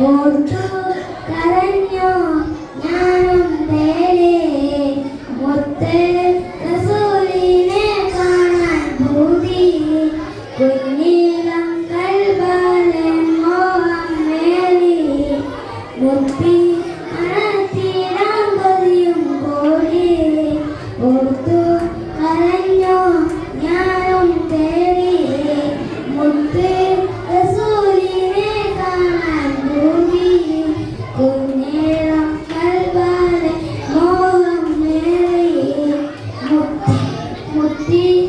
ഓർത്തു കരഞ്ഞോ? ഞാനും പേരെ മുത്ത് റസൂലിനെ കാണാൻ ഭൂതി കുഞ്ഞീലം കൽബാലെ മോഹം മേലി മുത്തി 一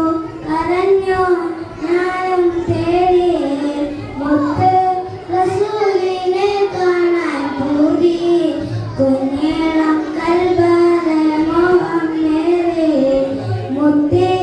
manter.